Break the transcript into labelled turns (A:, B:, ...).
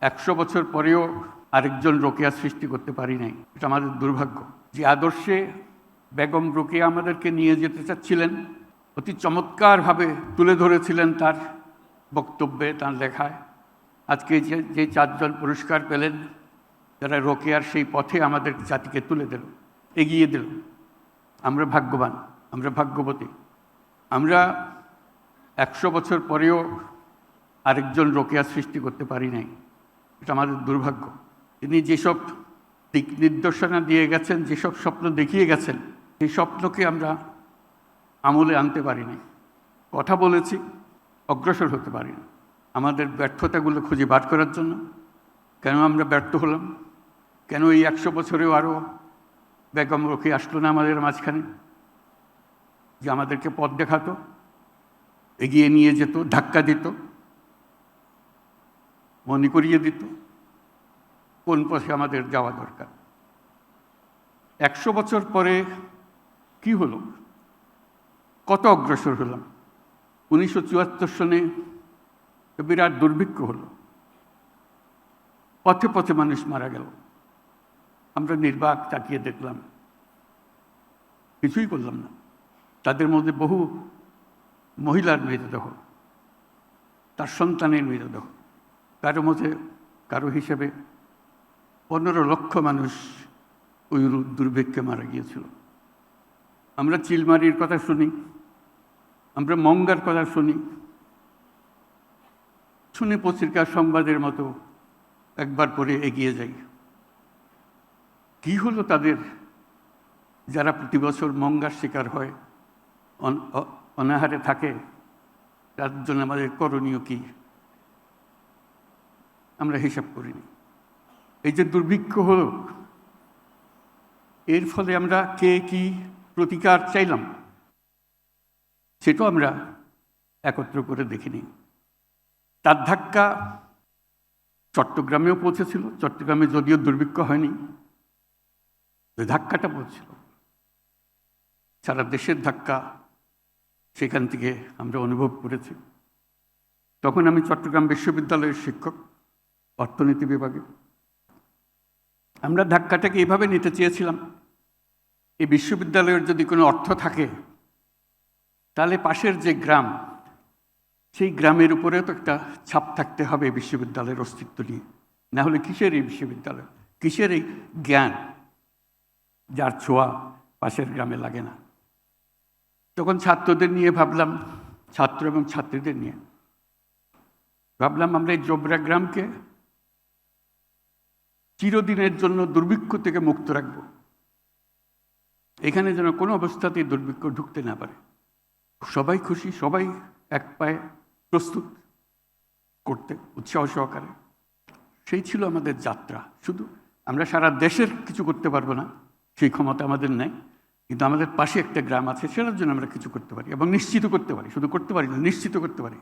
A: একশো বছর পরেও আরেকজন রোকেয়া সৃষ্টি করতে পারি নাই। এটা আমাদের দুর্ভাগ্য। যে আদর্শে বেগম রোকেয়া আমাদেরকে নিয়ে যেতে চাচ্ছিলেন, অতি চমৎকারভাবে তুলে ধরেছিলেন তার বক্তব্যে, তার লেখায়। আজকে যে যে চারজন পুরস্কার পেলেন, যারা রোকেয়ার সেই পথে আমাদের জাতিকে তুলে দিল, এগিয়ে দিল। আমরা ভাগ্যবান, আমরা ভাগ্যবতী। আমরা একশো বছর পরেও আরেকজন রোকেয়া সৃষ্টি করতে পারি নাই। এটা আমাদের দুর্ভাগ্য। তিনি যেসব দিক নির্দেশনা দিয়ে গেছেন, যেসব স্বপ্ন দেখিয়ে গেছেন, সেই স্বপ্নকে আমরা আমলে আনতে পারি নাই কথা বলেছি, অগ্রসর হতে পারি না আমাদের ব্যর্থতাগুলো খুঁজে বার করার জন্য কেন আমরা ব্যর্থ হলাম? কেন এই একশো বছরেও আরও বেগম রোকে আসলো না আমাদের মাঝখানে? যে আমাদেরকে পথ দেখাতো, এগিয়ে নিয়ে যেত, ধাক্কা দিত। মনে করিয়ে দিত, কোন পথে আমাদের যাওয়া দরকার। একশো বছর পরে কি হলো? কত অগ্রসর হলাম? উনিশশো চুয়াত্তর সনে বিরাট দুর্ভিক্ষ হলো। পথে পথে মানুষ মারা গেল। আমরা নির্বাক তাকিয়ে দেখলাম। কিছুই করলাম না। তাদের মধ্যে বহু মহিলার মৃতদেহ, তার সন্তানের মৃতদেহ। কারও মধ্যে কারও হিসেবে পনেরো লক্ষ মানুষ ওই দুর্ভিক্ষে মারা গিয়েছিল। আমরা চিলমারির কথা শুনি, আমরা মঙ্গার কথা শুনি। শুনে পত্রিকার সংবাদের মতো একবার পরে এগিয়ে যাই। কি হলো তাদের? যারা প্রতি বছর মঙ্গার শিকার হয়, অন- অনাহারে থাকে, তার জন্য আমাদের করণীয় কি? আমরা হিসাব করিনি। এই যে দুর্ভিক্ষ হলো, এর ফলে আমরা কে কি প্রতিকার চাইলাম, সেটাও আমরা একত্র করে দেখিনি। তার ধাক্কা চট্টগ্রামেও পৌঁছেছিল, চট্টগ্রামে যদিও দুর্ভিক্ষ হয়নি ধাক্কাটা পৌঁছিল সারা দেশের ধাক্কা সেখান থেকে আমরা অনুভব করেছি। তখন আমি চট্টগ্রাম বিশ্ববিদ্যালয়ের শিক্ষক অর্থনীতি বিভাগে। আমরা ধাক্কাটাকে এভাবে নিতে চেয়েছিলাম। এই বিশ্ববিদ্যালয়ের যদি কোনো অর্থ থাকে, তাহলে পাশের যে গ্রাম, সেই গ্রামের উপরেও তো একটা ছাপ থাকতে হবে বিশ্ববিদ্যালয়ের অস্তিত্ব নিয়ে। না হলে কিসের এই বিশ্ববিদ্যালয়? কিসের এই জ্ঞান যার ছোঁয়া পাশের গ্রামে লাগে না? তখন ছাত্রদের নিয়ে ভাবলাম, ছাত্র এবং ছাত্রীদের নিয়ে। ভাবলাম আমরা এই জোবরা গ্রামকে চিরদিনের জন্য দুর্ভিক্ষ থেকে মুক্ত রাখব। এখানে যেন কোনো অবস্থাতেই দুর্ভিক্ষ ঢুকতে না পারে। সবাই খুশি, সবাই এক পায়ে প্রস্তুত করতে উৎসাহ সহকারে। সেই ছিল আমাদের যাত্রা। শুধু আমরা সারা দেশের কিছু করতে পারব না, সেই ক্ষমতা আমাদের নেই। কিন্তু আমাদের পাশে একটা গ্রাম আছে, সেটার জন্য আমরা কিছু করতে পারি এবং নিশ্চিত করতে পারি। শুধু করতে পারি না, নিশ্চিত করতে পারি।